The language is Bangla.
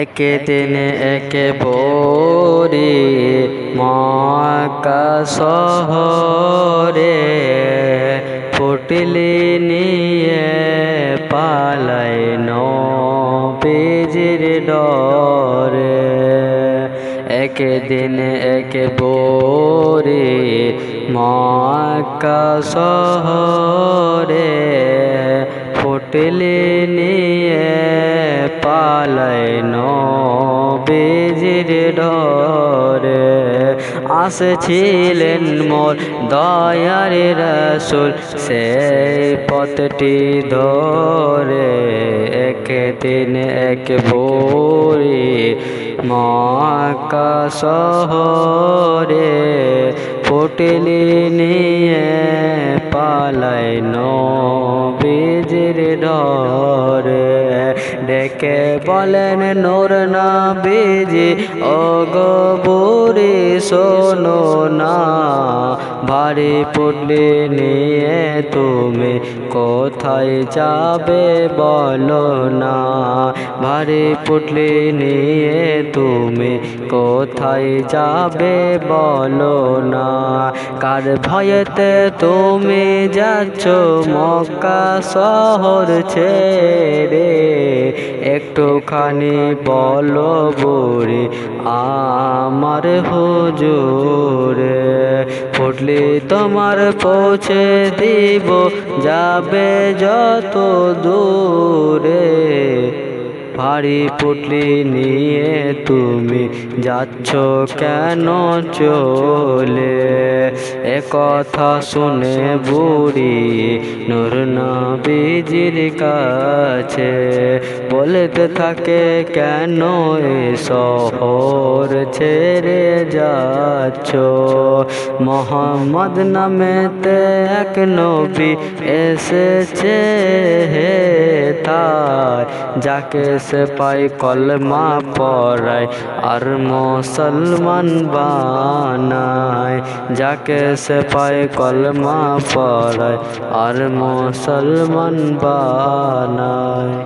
একে দিন একে বরি মক্কা শহরে ফুটলি নিয়ে পালাই নবীজির ডরে। একে দিন একে বরি মক্কা শহরে ফুটলি নিয়ে পালাই নবীজির ডরে আসছিলেন মোর দয়ার রসুল। সেই পথটি ধরে এক দিন এক বই মক্কা শহরে ফুটলি নিয়ে পালাই নবীজির ডরে ডেকে বলেন নূর নবীজি ও গো বুড়ি শোনো না। ভারী পুটলি নিয়ে তুমি কোথায় যাবে বলো না। ভারী পুটলি নিয়ে তুমি কোথায় যাবে বলো না। কার ভয়েতে তুমি যাচ্ছ মক্কা শহর ছেড়ে? একটুখানি বলো বুড়ি, আমার হুজুরে। ফুটলি তোমার পৌঁছে দিব যাবে যত দূরে। ভারী পুটলি নিয়ে তুমি যাচ্ছ কেন চলে? কথা শুনে বুড়ি নুর নবীজির কাছে বলতে থাকে, কেন এ শহর ছেড়ে যাচ্ছ? মোহাম্মদ নামেতে এক নবী এসেছে হে তাই যাকে সে পাই কলমা পড়ায় আর মুসলমান বানায়। যাকে সে পাই কলমা পড়ায় আর মুসলমান বানায়